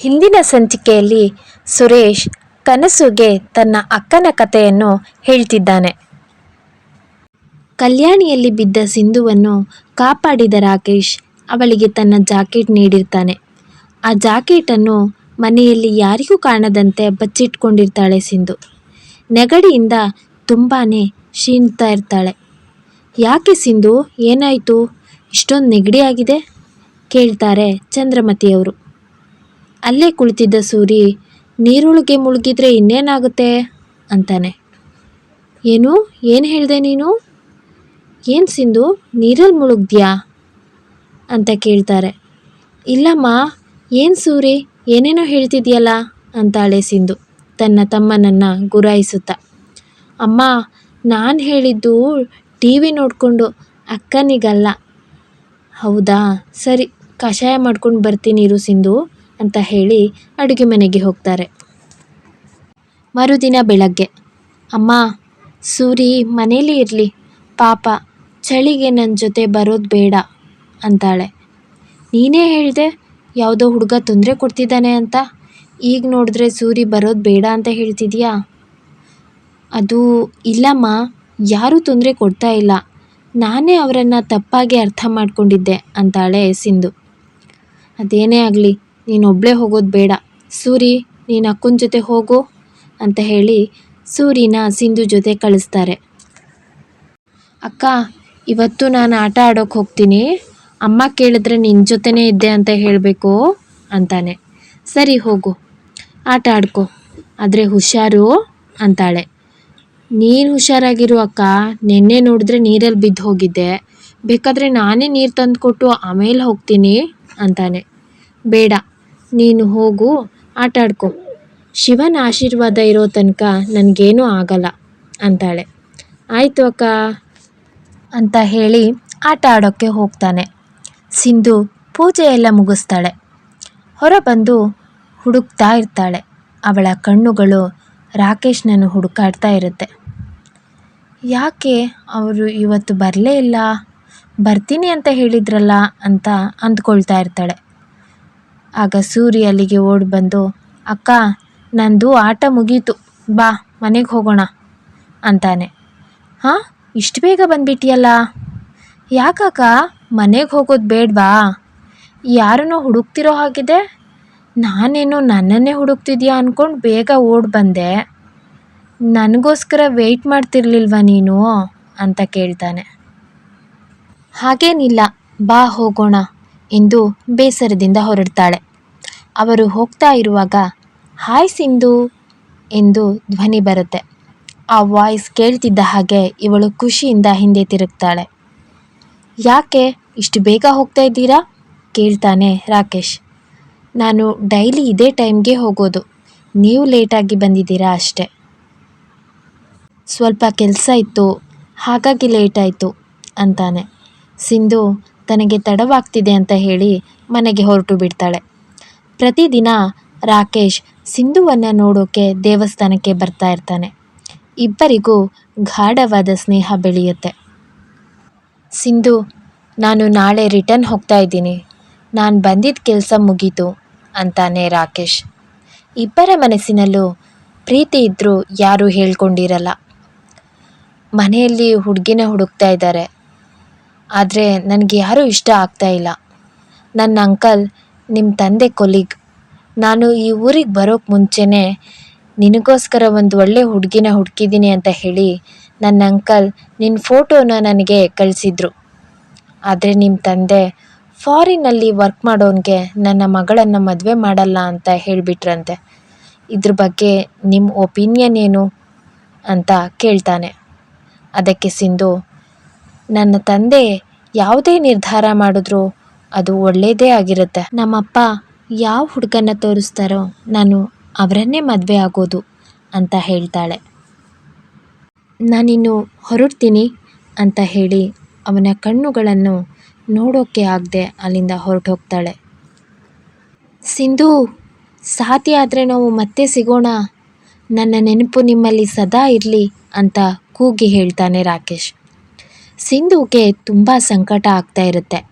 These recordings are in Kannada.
ಹಿಂದಿನ ಸಂಚಿಕೆಯಲ್ಲಿ ಸುರೇಶ್ ಕನಸುಗೆ ತನ್ನ ಅಕ್ಕನ ಕಥೆಯನ್ನು ಹೇಳ್ತಿದ್ದಾನೆ. ಕಲ್ಯಾಣಿಯಲ್ಲಿ ಬಿದ್ದ ಸಿಂಧುವನ್ನು ಕಾಪಾಡಿದ ರಾಕೇಶ್ ಅವಳಿಗೆ ತನ್ನ ಜಾಕೆಟ್ ನೀಡಿರ್ತಾನೆ. ಆ ಜಾಕೆಟನ್ನು ಮನೆಯಲ್ಲಿ ಯಾರಿಗೂ ಕಾಣದಂತೆ ಬಚ್ಚಿಟ್ಕೊಂಡಿರ್ತಾಳೆ ಸಿಂಧು. ನೆಗಡಿಯಿಂದ ತುಂಬಾ ಕ್ಷೀಣ್ತಾ ಇರ್ತಾಳೆ. ಯಾಕೆ ಸಿಂಧು? ಏನಾಯಿತು? ಇಷ್ಟೊಂದು ನೆಗಡಿಯಾಗಿದೆ ಕೇಳ್ತಾರೆ ಚಂದ್ರಮತಿಯವರು. ಅಲ್ಲೇ ಕುಳಿತಿದ್ದ ಸೂರಿ, ನೀರುಳಿಗೆ ಮುಳುಗಿದ್ರೆ ಇನ್ನೇನಾಗುತ್ತೆ? ಅಂತಾನೆ. ಏನು? ಏನು ಹೇಳಿದೆ ನೀನು? ಏನು ಸಿಂಧು, ನೀರಲ್ಲಿ ಮುಳುಗ್ದ್ಯಾ? ಅಂತ ಕೇಳ್ತಾರೆ. ಇಲ್ಲಮ್ಮ, ಏನು ಸೂರಿ? ಏನೇನೋ ಹೇಳ್ತಿದ್ಯಲ್ಲ? ಅಂತಾಳೆ ಸಿಂಧು, ತನ್ನ ತಮ್ಮನನ್ನು ಗುರಾಯಿಸುತ್ತಾ. ಅಮ್ಮ, ನಾನು ಹೇಳಿದ್ದು ಟಿ ವಿ ನೋಡಿಕೊಂಡು ಅಕ್ಕನಿಗಲ್ಲ. ಹೌದಾ? ಸರಿ, ಕಷಾಯ ಮಾಡ್ಕೊಂಡು ಬರ್ತೀನಿ ಇರು ಸಿಂಧು. ಅಂತ ಹೇಳಿ ಅಡುಗೆ ಮನೆಗೆ ಹೋಗ್ತಾರೆ. ಮರುದಿನ ಬೆಳಗ್ಗೆ, ಅಮ್ಮ, ಸೂರಿ ಮನೇಲಿ ಇರಲಿ, ಪಾಪ ಚಳಿಗೆ ನನ್ನ ಜೊತೆ ಬರೋದು ಬೇಡ ಅಂತಾಳೆ. ನೀನೇ ಹೇಳಿದೆ ಯಾವುದೋ ಹುಡುಗ ತೊಂದರೆ ಕೊಡ್ತಿದ್ದಾನೆ ಅಂತ, ಈಗ ನೋಡಿದ್ರೆ ಸೂರಿ ಬರೋದು ಬೇಡ ಅಂತ ಹೇಳ್ತಿದ್ಯಾ? ಅದು ಇಲ್ಲಮ್ಮ, ಯಾರೂ ತೊಂದರೆ ಕೊಡ್ತಾ ಇಲ್ಲ. ನಾನೇ ಅವರನ್ನು ತಪ್ಪಾಗಿ ಅರ್ಥ ಮಾಡ್ಕೊಂಡಿದ್ದೆ ಅಂತಾಳೆ ಸಿಂಧು. ಅದೇನೇ ಆಗಲಿ ನೀನೊಬ್ಬಳೇ ಹೋಗೋದು ಬೇಡ. ಸೂರಿ, ನೀನು ಅಕ್ಕನ ಜೊತೆ ಹೋಗು ಅಂತ ಹೇಳಿ ಸೂರಿನ ಸಿಂಧು ಜೊತೆ ಕಳಿಸ್ತಾರೆ. ಅಕ್ಕ, ಇವತ್ತು ನಾನು ಆಟ ಆಡೋಕೆ ಹೋಗ್ತೀನಿ. ಅಮ್ಮ ಕೇಳಿದ್ರೆ ನಿನ್ನ ಜೊತೆನೇ ಇದ್ದೆ ಅಂತ ಹೇಳಬೇಕು ಅಂತಾನೆ. ಸರಿ, ಹೋಗು. ಆಟ ಆಡ್ಕೊ. ಆದರೆ ಹುಷಾರು ಅಂತಾಳೆ. ನೀನು ಹುಷಾರಾಗಿರು ಅಕ್ಕ. ನಿನ್ನೆ ನೋಡಿದ್ರೆ ನೀರಲ್ಲಿ ಬಿದ್ದು ಹೋಗಿದ್ದೆ. ಬೇಕಾದರೆ ನಾನೇ ನೀರು ತಂದು ಕೊಟ್ಟು ಆಮೇಲೆ ಹೋಗ್ತೀನಿ ಅಂತಾನೆ. ಬೇಡ. ನೀನು ಹೋಗು, ಆಟಾಡ್ಕೊ. ಶಿವನ ಆಶೀರ್ವಾದ ಇರೋ ತನಕ ನನಗೇನೂ ಆಗಲ್ಲ, ಅಂತಾಳೆ. ಆಯಿತು ಅಕ್ಕ, ಅಂತ ಹೇಳಿ ಆಟ ಆಡೋಕ್ಕೆ ಹೋಗ್ತಾನೆ. ಸಿಂಧು ಪೂಜೆ ಎಲ್ಲ ಮುಗಿಸ್ತಾಳೆ. ಹೊರಬಂದು ಹುಡುಕ್ತಾ ಇರ್ತಾಳೆ. ಅವಳ ಕಣ್ಣುಗಳು ರಾಕೇಶ್ನನ್ನು ಹುಡುಕಾಡ್ತಾ ಇರುತ್ತೆ. ಯಾಕೆ ಅವರು ಇವತ್ತು ಬರಲೇ ಇಲ್ಲ? ಬರ್ತೀನಿ ಅಂತ ಹೇಳಿದ್ರಲ್ಲ ಅಂತ ಅಂದ್ಕೊಳ್ತಾ ಇರ್ತಾಳೆ. ಆಗ ಸೂರಿ ಅಲ್ಲಿಗೆ ಓಡಿ ಬಂದು, ಅಕ್ಕ, ನಂದು ಆಟ ಮುಗೀತು. ಬಾ, ಮನೆಗೆ ಹೋಗೋಣ ಅಂತಾನೆ. ಹಾಂ, ಇಷ್ಟು ಬೇಗ ಬಂದ್ಬಿಟ್ಟಿಯಲ್ಲ ಯಾಕಕ್ಕ ಮನೆಗೆ ಹೋಗೋದು ಬೇಡವಾ? ಯಾರನ್ನೋ ಹುಡುಕ್ತಿರೋ ಹಾಗಿದೆ ನಾನೇನೋ ನನ್ನನ್ನೇ ಹುಡುಕ್ತಿದ್ಯಾ ಅಂದ್ಕೊಂಡು ಬೇಗ ಓಡಿ ಬಂದೆ. ನನಗೋಸ್ಕರ ವೆಯ್ಟ್ ಮಾಡ್ತಿರ್ಲಿಲ್ವಾ ನೀನು? ಅಂತ ಕೇಳ್ತಾನೆ. ಹಾಗೇನಿಲ್ಲ, ಬಾ ಹೋಗೋಣ. ಎಂದು ಬೇಸರದಿಂದ ಹೊರಡ್ತಾಳೆ. ಅವರು ಹೋಗ್ತಾ ಇರುವಾಗ, ಹಾಯ್ ಸಿಂಧು ಎಂದು ಧ್ವನಿ ಬರುತ್ತೆ. ಆ ವಾಯ್ಸ್ ಕೇಳ್ತಿದ್ದ ಹಾಗೆ ಇವಳು ಖುಷಿಯಿಂದ ಹಿಂದೆ ತಿರುಗ್ತಾಳೆ. ಯಾಕೆ, ಇಷ್ಟು ಬೇಗ ಹೋಗ್ತಾ ಇದ್ದೀರಾ? ಕೇಳ್ತಾನೆ ರಾಕೇಶ್. ನಾನು ಡೈಲಿ ಇದೇ ಟೈಮ್ಗೆ ಹೋಗೋದು. ನೀವು ಲೇಟಾಗಿ ಬಂದಿದ್ದೀರಾ ಅಷ್ಟೆ. ಸ್ವಲ್ಪ ಕೆಲಸ ಇತ್ತು, ಹಾಗಾಗಿ ಲೇಟ್ ಆಯಿತು, ಅಂತಾನೆ. ಸಿಂಧು ತನಗೆ ತಡವಾಗ್ತಿದೆ ಅಂತ ಹೇಳಿ ಮನೆಗೆ ಹೊರಟು ಬಿಡ್ತಾಳೆ. ಪ್ರತಿದಿನ ರಾಕೇಶ್ ಸಿಂಧುವನ್ನು ನೋಡೋಕೆ ದೇವಸ್ಥಾನಕ್ಕೆ ಬರ್ತಾ ಇರ್ತಾನೆ. ಇಬ್ಬರಿಗೂ ಗಾಢವಾದ ಸ್ನೇಹ ಬೆಳೆಯುತ್ತೆ. ಸಿಂಧು, ನಾನು ನಾಳೆ ರಿಟರ್ನ್ ಹೋಗ್ತಾ ಇದ್ದೀನಿ. ನಾನು ಬಂದಿದ್ದ ಕೆಲಸ ಮುಗೀತು ಅಂತಾನೆ ರಾಕೇಶ್. ಇಬ್ಬರ ಮನಸ್ಸಿನಲ್ಲೂ ಪ್ರೀತಿ ಇದ್ದರೂ ಯಾರೂ ಹೇಳ್ಕೊಂಡಿರಲ್ಲ. ಮನೆಯಲ್ಲಿ ಹುಡುಗಿನ ಹುಡುಕ್ತಾ ಇದ್ದಾರೆ. ಆದರೆ ನನಗೆ ಯಾರೂ ಇಷ್ಟ ಆಗ್ತಾ ಇಲ್ಲ. ನನ್ನ ಅಂಕಲ್ ನಿಮ್ಮ ತಂದೆ ಕೊಲೀಗ್. ನಾನು ಈ ಊರಿಗೆ ಬರೋಕ್ಕೆ ಮುಂಚೆನೇ ನಿನಗೋಸ್ಕರ ಒಂದು ಒಳ್ಳೆ ಹುಡುಗಿನ ಹುಡುಕಿದ್ದೀನಿ ಅಂತ ಹೇಳಿ ನನ್ನ ಅಂಕಲ್ ನಿನ್ನ ಫೋಟೋನ ನನಗೆ ಕಳಿಸಿದ್ರು. ಆದರೆ ನಿಮ್ಮ ತಂದೆ ಫಾರಿನಲ್ಲಿ ವರ್ಕ್ ಮಾಡೋನಿಗೆ ನನ್ನ ಮಗಳನ್ನು ಮದುವೆ ಮಾಡಲ್ಲ ಅಂತ ಹೇಳಿಬಿಟ್ರಂತೆ. ಇದ್ರ ಬಗ್ಗೆ ನಿಮ್ಮ ಒಪಿನಿಯನ್ ಏನು? ಅಂತ ಕೇಳ್ತಾನೆ. ಅದಕ್ಕೆ ಸಿಂಧು, ನನ್ನ ತಂದೆ ಯಾವುದೇ ನಿರ್ಧಾರ ಮಾಡಿದ್ರು ಅದು ಒಳ್ಳೆಯದೇ ಆಗಿರುತ್ತೆ. ನಮ್ಮಪ್ಪ ಯಾವ ಹುಡುಗನ್ನ ತೋರಿಸ್ತಾರೋ ನಾನು ಅವರನ್ನೇ ಮದುವೆ ಆಗೋದು ಅಂತ ಹೇಳ್ತಾಳೆ. ನಾನಿನ್ನು ಹೊರಡ್ತೀನಿ ಅಂತ ಹೇಳಿ ಅವನ ಕಣ್ಣುಗಳನ್ನು ನೋಡೋಕ್ಕೆ ಆಗದೆ ಅಲ್ಲಿಂದ ಹೊರಟು ಹೋಗ್ತಾಳೆ ಸಿಂಧು ಸಾಧ್ಯ ಆದರೆ ನಾವು ಮತ್ತೆ ಸಿಗೋಣ. ನನ್ನ ನೆನಪು ನಿಮ್ಮಲ್ಲಿ ಸದಾ ಇರಲಿ ಅಂತ ಕೂಗಿ ಹೇಳ್ತಾನೆ ರಾಕೇಶ್. ಸಿಂಧುಗೆ ತುಂಬ ಸಂಕಟ ಆಗ್ತಾ ಇರುತ್ತೆ.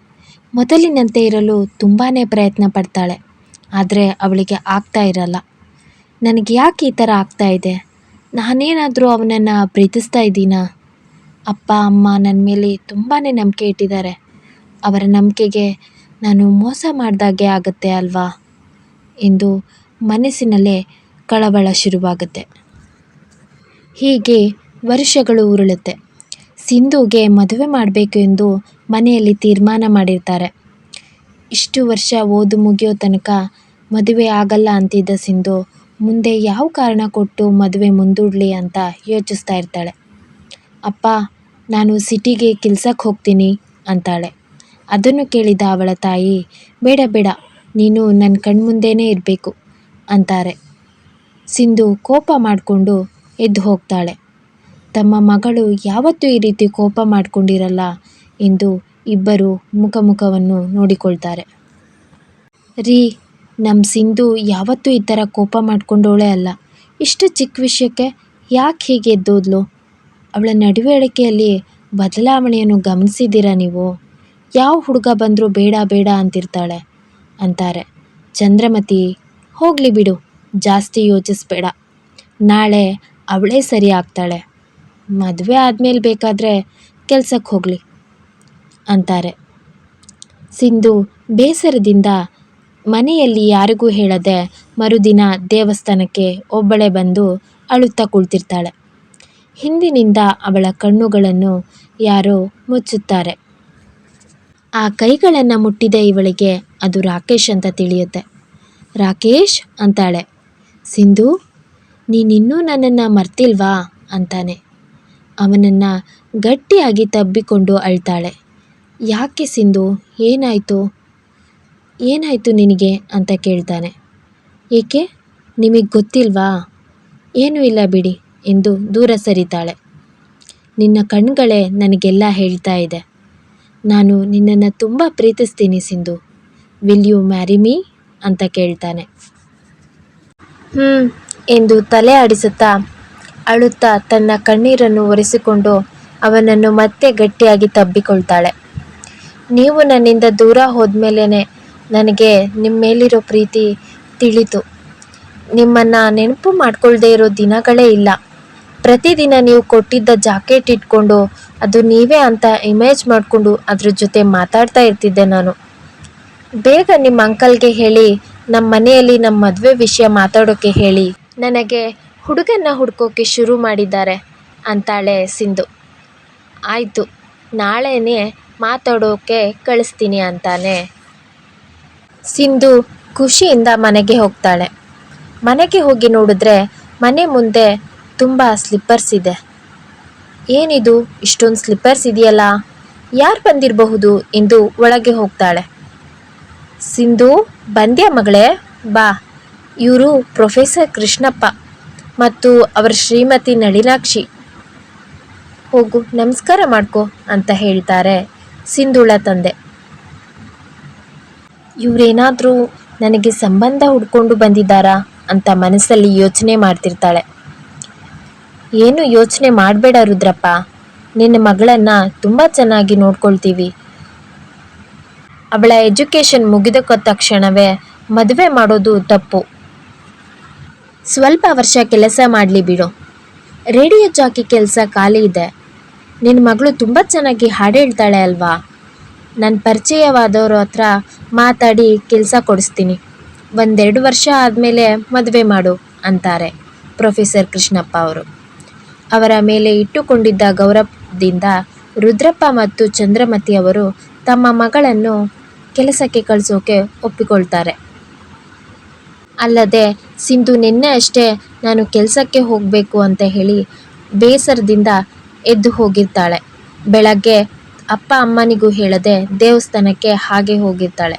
ಮೊದಲಿನಂತೆ ಇರಲು ತುಂಬಾ ಪ್ರಯತ್ನ ಪಡ್ತಾಳೆ. ಆದರೆ ಅವಳಿಗೆ ಆಗ್ತಾ ಇರಲ್ಲ. ನನಗೆ ಯಾಕೆ ಈ ಥರ ಆಗ್ತಾ ಇದೆ? ನಾನೇನಾದರೂ ಅವನನ್ನು ಪ್ರೀತಿಸ್ತಾ ಇದ್ದೀನಾ? ಅಪ್ಪ, ಅಮ್ಮ ನನ್ನ ಮೇಲೆ ತುಂಬಾ ನಂಬಿಕೆ ಇಟ್ಟಿದ್ದಾರೆ. ಅವರ ನಂಬಿಕೆಗೆ ನಾನು ಮೋಸ ಮಾಡಿದಾಗೆ ಆಗುತ್ತೆ ಅಲ್ವಾ? ಎಂದು ಮನಸ್ಸಿನಲ್ಲೇ ಕಳವಳ ಶುರುವಾಗುತ್ತೆ. ಹೀಗೆ ವರ್ಷಗಳು ಉರುಳುತ್ತೆ. ಸಿಂಧುಗೆ ಮದುವೆ ಮಾಡಬೇಕು ಎಂದು ಮನೆಯಲ್ಲಿ ತೀರ್ಮಾನ ಮಾಡಿರ್ತಾರೆ. ಇಷ್ಟು ವರ್ಷ ಓದು ಮುಗಿಯೋ ತನಕ ಮದುವೆ ಆಗಲ್ಲ ಅಂತಿದ್ದ ಸಿಂಧು, ಮುಂದೆ ಯಾವ ಕಾರಣ ಕೊಟ್ಟು ಮದುವೆ ಮುಂದೂಡಲಿ ಅಂತ ಯೋಚಿಸ್ತಾ ಇರ್ತಾಳೆ. ಅಪ್ಪ, ನಾನು ಸಿಟಿಗೆ ಕೆಲ್ಸಕ್ಕೆ ಹೋಗ್ತೀನಿ ಅಂತಾಳೆ. ಅದನ್ನು ಕೇಳಿದ ಅವಳ ತಾಯಿ, ಬೇಡ ಬೇಡ, ನೀನು ನನ್ನ ಕಣ್ಮುಂದೆನೇ ಇರಬೇಕು ಅಂತಾರೆ. ಸಿಂಧು ಕೋಪ ಮಾಡಿಕೊಂಡು ಎದ್ದು ಹೋಗ್ತಾಳೆ. ತಮ್ಮ ಮಗಳು ಯಾವತ್ತೂ ಈ ರೀತಿ ಕೋಪ ಮಾಡಿಕೊಂಡಿರಲ್ಲ ಎಂದು ಇಬ್ಬರು ಮುಖಮುಖವನ್ನು ನೋಡಿಕೊಳ್ತಾರೆ. ರೀ ನಮ್ಮ ಸಿಂಧು ಯಾವತ್ತೂ ಈ ಥರ ಕೋಪ ಮಾಡ್ಕೊಂಡೋಳೆ ಅಲ್ಲ. ಇಷ್ಟು ಚಿಕ್ಕ ವಿಷಯಕ್ಕೆ ಯಾಕೆ ಹೀಗೆ ಎದ್ದೋದ್ಲು? ಅವಳ ನಡವಳಿಕೆಯಲ್ಲಿ ಬದಲಾವಣೆಯನ್ನು ಗಮನಿಸಿದ್ದೀರಾ ನೀವು? ಯಾವ ಹುಡುಗ ಬಂದರೂ ಬೇಡ ಬೇಡ ಅಂತಿರ್ತಾಳೆ ಅಂತಾರೆ. ಚಂದ್ರಮತಿ, ಹೋಗಲಿ ಬಿಡು, ಜಾಸ್ತಿ ಯೋಚಿಸ್ಬೇಡ. ನಾಳೆ ಅವಳೇ ಸರಿ ಆಗ್ತಾಳೆ. ಮದುವೆ ಆದಮೇಲೆ ಬೇಕಾದರೆ ಕೆಲ್ಸಕ್ಕೆ ಹೋಗಲಿ ಅಂತಾರೆ. ಸಿಂಧು ಬೇಸರದಿಂದ ಮನೆಯಲ್ಲಿ ಯಾರಿಗೂ ಹೇಳದೆ ಮರುದಿನ ದೇವಸ್ಥಾನಕ್ಕೆ ಒಬ್ಬಳೇ ಬಂದು ಅಳುತ್ತಾ ಕುಳಿತಿರ್ತಾಳೆ. ಹಿಂದಿನಿಂದ ಅವಳ ಕಣ್ಣುಗಳನ್ನು ಯಾರೋ ಮುಚ್ಚುತ್ತಾರೆ. ಆ ಕೈಗಳನ್ನು ಮುಟ್ಟಿದ ಇವಳಿಗೆ ಅದು ರಾಕೇಶ್ ಅಂತ ತಿಳಿಯುತ್ತೆ. ರಾಕೇಶ್ ಅಂತಾಳೆ, ಸಿಂಧು, ನೀನಿನ್ನೂ ನನ್ನನ್ನು ಮರ್ತಿಲ್ವಾ? ಅಂತಾನೆ. ಅವನನ್ನು ಗಟ್ಟಿಯಾಗಿ ತಬ್ಬಿಕೊಂಡು ಅಳ್ತಾಳೆ. ಯಾಕೆ ಸಿಂಧು? ಏನಾಯಿತು? ಏನಾಯಿತು ನಿನಗೆ? ಅಂತ ಕೇಳ್ತಾನೆ. ಏಕೆ? ನಿಮಗೆ ಗೊತ್ತಿಲ್ವಾ? ಏನೂ ಇಲ್ಲ ಬಿಡಿ ಎಂದು ದೂರ ಸರಿತಾಳೆ. ನಿನ್ನ ಕಣ್ಗಳೇ ನನಗೆಲ್ಲ ಹೇಳ್ತಾ ಇದೆ. ನಾನು ನಿನ್ನನ್ನು ತುಂಬ ಪ್ರೀತಿಸ್ತೀನಿ Sindhu. Will you marry me ಅಂತ ಕೇಳ್ತಾನೆ. ಹ್ಞೂ ಎಂದು ತಲೆ ಆಡಿಸುತ್ತಾ ಅಳುತ್ತಾ ತನ್ನ ಕಣ್ಣೀರನ್ನು ಒರೆಸಿಕೊಂಡು ಅವನನ್ನು ಮತ್ತೆ ಗಟ್ಟಿಯಾಗಿ ತಬ್ಬಿಕೊಳ್ತಾಳೆ. ನೀವು ನನ್ನಿಂದ ದೂರ ಹೋದ್ಮೇಲೇ ನನಗೆ ನಿಮ್ಮ ಮೇಲಿರೋ ಪ್ರೀತಿ ತಿಳಿತು. ನಿಮ್ಮನ್ನು ನೆನಪು ಮಾಡ್ಕೊಳ್ದೇ ಇರೋ ದಿನಗಳೇ ಇಲ್ಲ. ಪ್ರತಿದಿನ ನೀವು ಕೊಟ್ಟಿದ್ದ ಜಾಕೆಟ್ ಇಟ್ಕೊಂಡು ಅದು ನೀವೇ ಅಂತ ಇಮೇಜ್ ಮಾಡಿಕೊಂಡು ಅದ್ರ ಜೊತೆ ಮಾತಾಡ್ತಾ ಇರ್ತಿದ್ದೆ ನಾನು. ಬೇಗ ನಿಮ್ಮ ಅಂಕಲ್ಗೆ ಹೇಳಿ ನಮ್ಮ ಮನೆಯಲ್ಲಿ ನಮ್ಮ ಮದುವೆ ವಿಷಯ ಮಾತಾಡೋಕ್ಕೆ ಹೇಳಿ. ನನಗೆ ಹುಡುಗನ್ನ ಹುಡ್ಕೋಕೆ ಶುರು ಮಾಡಿದ್ದಾರೆ ಅಂತಾಳೆ ಸಿಂಧು. ಆಯಿತು, ನಾಳೆನೇ ಮಾತಾಡೋಕೆ ಕಳಿಸ್ತೀನಿ ಅಂತಾನೆ. ಸಿಂಧು ಖುಷಿಯಿಂದ ಮನೆಗೆ ಹೋಗ್ತಾಳೆ. ಮನೆಗೆ ಹೋಗಿ ನೋಡಿದ್ರೆ ಮನೆ ಮುಂದೆ ತುಂಬ ಸ್ಲಿಪ್ಪರ್ಸ್ ಇದೆ. ಏನಿದು, ಇಷ್ಟೊಂದು ಸ್ಲಿಪ್ಪರ್ಸ್ ಇದೆಯಲ್ಲ? ಯಾರು ಬಂದಿರಬಹುದು ಎಂದು ಒಳಗೆ ಹೋಗ್ತಾಳೆ. ಸಿಂಧು, ಬಂದ್ಯಾ ಮಗಳೇ? ಬಾ, ಇವರು ಪ್ರೊಫೆಸರ್ ಕೃಷ್ಣಪ್ಪ. ಮತ್ತು ಅವರ ಶ್ರೀಮತಿ ನಳಿನಾಕ್ಷಿ. ಹೋಗು, ನಮಸ್ಕಾರ ಮಾಡ್ಕೊ ಅಂತ ಹೇಳ್ತಾರೆ ಸಿಂಧುಳ ತಂದೆ. ಇವರೇನಾದರೂ ನನಗೆ ಸಂಬಂಧ ಹುಡ್ಕೊಂಡು ಬಂದಿದ್ದಾರಾ ಅಂತ ಮನಸ್ಸಲ್ಲಿ ಯೋಚನೆ ಮಾಡ್ತಿರ್ತಾಳೆ. ಏನು ಯೋಚನೆ ಮಾಡಬೇಡ ರುದ್ರಪ್ಪ, ನಿನ್ನ ಮಗಳನ್ನು ತುಂಬ ಚೆನ್ನಾಗಿ ನೋಡ್ಕೊಳ್ತೀವಿ. ಅವಳ ಎಜುಕೇಷನ್ ಮುಗಿದ ತಕ್ಷಣವೇ ಮದುವೆ ಮಾಡೋದು ತಪ್ಪು. ಸ್ವಲ್ಪ ವರ್ಷ ಕೆಲಸ ಮಾಡಲಿ ಬಿಡು. ರೇಡಿಯೋ ಜಾಕಿ ಕೆಲಸ ಖಾಲಿ ಇದೆ. ನಿನ್ನ ಮಗಳು ತುಂಬ ಚೆನ್ನಾಗಿ ಹಾಡು ಹೇಳ್ತಾಳೆ ಅಲ್ವಾ? ನನ್ನ ಪರಿಚಯವಾದವ್ರ ಹತ್ರ ಮಾತಾಡಿ ಕೆಲಸ ಕೊಡಿಸ್ತೀನಿ. ಒಂದೆರಡು ವರ್ಷ ಆದಮೇಲೆ ಮದುವೆ ಮಾಡು ಅಂತಾರೆ ಪ್ರೊಫೆಸರ್ ಕೃಷ್ಣಪ್ಪ ಅವರು. ಅವರ ಮೇಲೆ ಇಟ್ಟುಕೊಂಡಿದ್ದ ಗೌರವದಿಂದ ರುದ್ರಪ್ಪ ಮತ್ತು ಚಂದ್ರಮತಿ ಅವರು ತಮ್ಮ ಮಗಳನ್ನು ಕೆಲಸಕ್ಕೆ ಕಳಿಸೋಕೆ ಒಪ್ಪಿಕೊಳ್ತಾರೆ. ಅಲ್ಲದೆ, ಸಿಂಧು ನಿನ್ನೆ ಅಷ್ಟೇ ನಾನು ಕೆಲಸಕ್ಕೆ ಹೋಗಬೇಕು ಅಂತ ಹೇಳಿ ಬೇಸರದಿಂದ ಎದ್ದು ಹೋಗಿರ್ತಾಳೆ. ಬೆಳಗ್ಗೆ ಅಪ್ಪ ಅಮ್ಮನಿಗೂ ಹೇಳದೆ ದೇವಸ್ಥಾನಕ್ಕೆ ಹಾಗೆ ಹೋಗಿರ್ತಾಳೆ.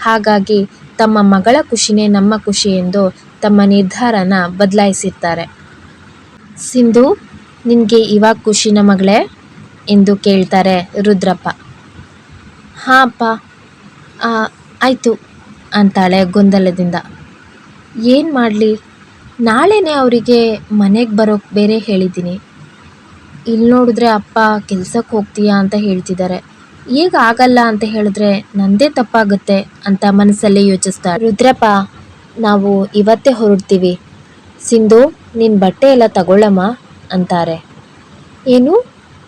ಹಾಗಾಗಿ ತಮ್ಮ ಮಗಳ ಖುಷಿನೇ ನಮ್ಮ ಖುಷಿ ಎಂದು ತಮ್ಮ ನಿರ್ಧಾರನ ಬದಲಾಯಿಸಿರ್ತಾರೆ. ಸಿಂಧು, ನಿನಗೆ ಇವಾಗ ಖುಷಿನ ಮಗಳೇ? ಎಂದು ಕೇಳ್ತಾರೆ ರುದ್ರಪ್ಪ. ಹಾಂ ಅಪ್ಪ. ಆಯಿತು ಅಂತಾಳೆ ಗೊಂದಲದಿಂದ. ಏನು ಮಾಡಲಿ? ನಾಳೆನೇ ಅವರಿಗೆ ಮನೆಗೆ ಬರೋಕ್ಕೆ ಬೇರೆ ಹೇಳಿದ್ದೀನಿ. ಇಲ್ಲಿ ನೋಡಿದ್ರೆ ಅಪ್ಪ ಕೆಲ್ಸಕ್ಕೆ ಹೋಗ್ತೀಯಾ ಅಂತ ಹೇಳ್ತಿದ್ದಾರೆ ಈಗ ಆಗಲ್ಲ ಅಂತ ಹೇಳಿದ್ರೆ ನಂದೇ ತಪ್ಪಾಗುತ್ತೆ ಅಂತ ಮನಸ್ಸಲ್ಲೇ ಯೋಚಿಸ್ತಾರೆ. ರುದ್ರಪ್ಪ, ನಾವು ಇವತ್ತೇ ಹೊರಡ್ತೀವಿ. ಸಿಂಧು ನಿನ್ನ ಬಟ್ಟೆ ಎಲ್ಲ ತಗೊಳ್ಳಮ್ಮ ಅಂತಾರೆ. ಏನು?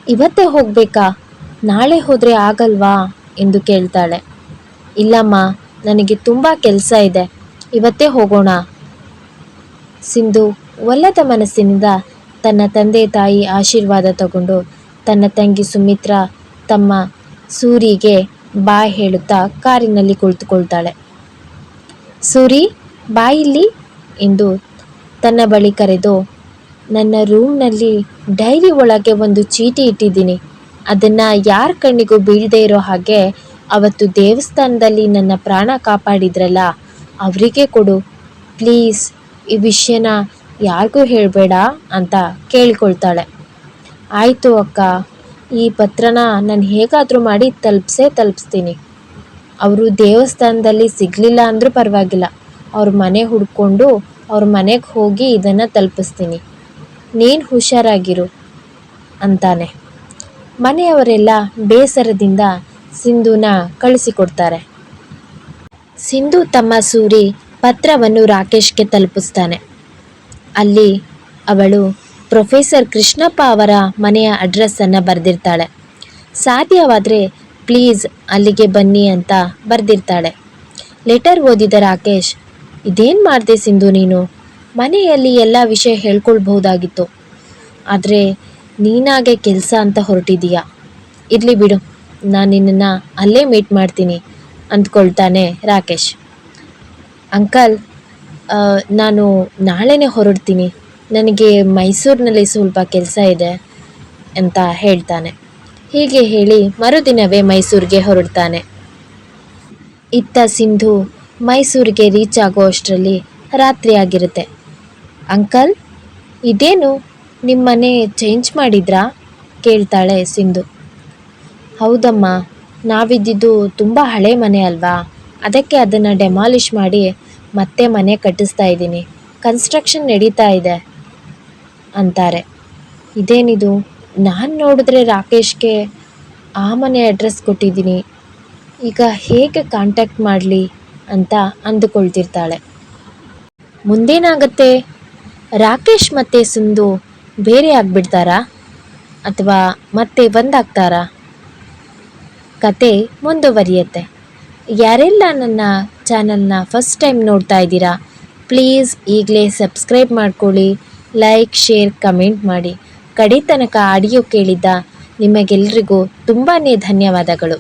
ಇವತ್ತೇ ಹೋಗಬೇಕಾ? ನಾಳೆ ಹೋದರೆ ಆಗಲ್ವಾ? ಎಂದು ಕೇಳ್ತಾಳೆ. ಇಲ್ಲಮ್ಮ, ನನಗೆ ತುಂಬ ಕೆಲಸ ಇದೆ. ಇವತ್ತೇ ಹೋಗೋಣ. ಸಿಂಧು ಒಲ್ಲದ ಮನಸ್ಸಿನಿಂದ ತನ್ನ ತಂದೆ ತಾಯಿ ಆಶೀರ್ವಾದ ತಗೊಂಡು ತನ್ನ ತಂಗಿ ಸುಮಿತ್ರ ತಮ್ಮ ಸೂರಿಗೆ ಬಾಯ್ ಹೇಳುತ್ತಾ ಕಾರಿನಲ್ಲಿ ಕುಳಿತುಕೊಳ್ತಾಳೆ. ಸೂರಿ ಬಾಯಿಲ್ಲಿ ಎಂದು ತನ್ನ ಬಳಿ ಕರೆದು, ನನ್ನ ರೂಮ್ನಲ್ಲಿ ಡೈರಿ ಒಳಗೆ ಒಂದು ಚೀಟಿ ಇಟ್ಟಿದ್ದೀನಿ. ಅದನ್ನು ಯಾರ ಕಣ್ಣಿಗೂ ಬೀಳದೇ ಇರೋ ಹಾಗೆ ಅವತ್ತು ದೇವಸ್ಥಾನದಲ್ಲಿ ನನ್ನ ಪ್ರಾಣ ಕಾಪಾಡಿದ್ರಲ್ಲ ಅವರಿಗೆ ಕೊಡು. ಪ್ಲೀಸ್, ಈ ವಿಷಯನ ಯಾರಿಗೂ ಹೇಳಬೇಡ ಅಂತ ಕೇಳಿಕೊಳ್ತಾಳೆ. ಆಯಿತು ಅಕ್ಕ, ಈ ಪತ್ರನ ನಾನು ಹೇಗಾದರೂ ಮಾಡಿ ತಲುಪಿಸೇ ತಲುಪಿಸ್ತೀನಿ. ಅವರು ದೇವಸ್ಥಾನದಲ್ಲಿ ಸಿಗಲಿಲ್ಲ ಅಂದರೂ ಪರವಾಗಿಲ್ಲ. ಅವ್ರ ಮನೆ ಹುಡ್ಕೊಂಡು ಅವ್ರ ಮನೆಗೆ ಹೋಗಿ ಇದನ್ನು ತಲುಪಿಸ್ತೀನಿ. ನೀನು ಹುಷಾರಾಗಿರು ಅಂತಾನೆ. ಮನೆಯವರೆಲ್ಲ ಬೇಸರದಿಂದ ಸಿಂಧುನ ಕಳಿಸಿಕೊಡ್ತಾರೆ. ಸಿಂಧು ತಮ್ಮ ಸೂರಿ ಪತ್ರವನ್ನು ರಾಕೇಶ್ಗೆ ತಲುಪಿಸ್ತಾನೆ. ಅಲ್ಲಿ ಅವಳು ಪ್ರೊಫೆಸರ್ ಕೃಷ್ಣಪ್ಪ ಅವರ ಮನೆಯ ಅಡ್ರೆಸ್ಸನ್ನು ಬರೆದಿರ್ತಾಳೆ. ಸಾಧ್ಯವಾದರೆ ಪ್ಲೀಸ್ ಅಲ್ಲಿಗೆ ಬನ್ನಿ ಅಂತ ಬರೆದಿರ್ತಾಳೆ. ಲೆಟರ್ ಓದಿದ ರಾಕೇಶ್, ಇದೇನು ಮಾಡಿದೆ ಸಿಂಧು ನೀನು? ಮನೆಯಲ್ಲಿ ಎಲ್ಲ ವಿಷಯ ಹೇಳ್ಕೊಳ್ಬಹುದಾಗಿತ್ತು. ಆದರೆ ನೀನಾಗೆ ಕೆಲಸ ಅಂತ ಹೊರಟಿದೀಯಾ. ಇರಲಿ ಬಿಡು, ನಾನು ನಿನ್ನನ್ನು ಅಲ್ಲೇ ಮೀಟ್ ಮಾಡ್ತೀನಿ. ಅಂದ್ಕೊಳ್ತಾನೆ ರಾಕೇಶ್. ಅಂಕಲ್ ನಾನು ನಾಳೆನೇ ಹೊರಡ್ತೀನಿ. ನನಗೆ ಮೈಸೂರಿನಲ್ಲಿ ಸ್ವಲ್ಪ ಕೆಲಸ ಇದೆ ಅಂತ ಹೇಳ್ತಾನೆ. ಹೀಗೆ ಹೇಳಿ ಮರುದಿನವೇ ಮೈಸೂರಿಗೆ ಹೊರಡ್ತಾನೆ. ಇತ್ತ ಸಿಂಧು ಮೈಸೂರಿಗೆ ರೀಚ್ ಆಗೋ ಅಷ್ಟರಲ್ಲಿ ರಾತ್ರಿ ಆಗಿರುತ್ತೆ. ಅಂಕಲ್, ಇದೇನು ನಿಮ್ಮನೆ ಚೇಂಜ್ ಮಾಡಿದ್ರಾ? ಕೇಳ್ತಾಳೆ ಸಿಂಧು. ಹೌದಮ್ಮ ನಾವಿದ್ದಿದ್ದು ತುಂಬ ಹಳೆ ಮನೆ ಅಲ್ವಾ? ಅದಕ್ಕೆ ಅದನ್ನು ಡೆಮಾಲಿಷ್ ಮಾಡಿ ಮತ್ತೆ ಮನೆ ಕಟ್ಟಿಸ್ತಾ ಇದ್ದೀನಿ. ಕನ್ಸ್ಟ್ರಕ್ಷನ್ ನಡೀತಾ ಇದೆ ಅಂತಾರೆ. ಇದೇನಿದು? ನಾನು ನೋಡಿದ್ರೆ ರಾಕೇಶ್ಗೆ ಆ ಮನೆ ಅಡ್ರೆಸ್ ಕೊಟ್ಟಿದ್ದೀನಿ. ಈಗ ಹೇಗೆ ಕಾಂಟ್ಯಾಕ್ಟ್ ಮಾಡಲಿ ಅಂತ ಅಂದುಕೊಳ್ತಿರ್ತಾಳೆ. ಮುಂದೇನಾಗತ್ತೆ? ರಾಕೇಶ್ ಮತ್ತೆ ಸಿಂಧು ಬೇರೆ ಆಗ್ಬಿಡ್ತಾರಾ? ಅಥವಾ ಮತ್ತೆ ಒಂದಾಗ್ತಾರಾ? ಕತೆ ಮುಂದುವರಿಯುತ್ತೆ. ಯಾರೆಲ್ಲ ನನ್ನ ಚಾನಲ್ನ ಫಸ್ಟ್ ಟೈಮ್ ನೋಡ್ತಾ ಇದ್ದೀರಾ, ಪ್ಲೀಸ್ ಈಗಲೇ ಸಬ್ಸ್ಕ್ರೈಬ್ ಮಾಡ್ಕೊಳ್ಳಿ, ಲೈಕ್, ಶೇರ್, ಕಮೆಂಟ್ ಮಾಡಿ. ಕಡೆ ತನಕ ಆಡಿಯೋ ಕೇಳಿದ್ದ ನಿಮಗೆಲ್ರಿಗೂ ತುಂಬಾ ಧನ್ಯವಾದಗಳು.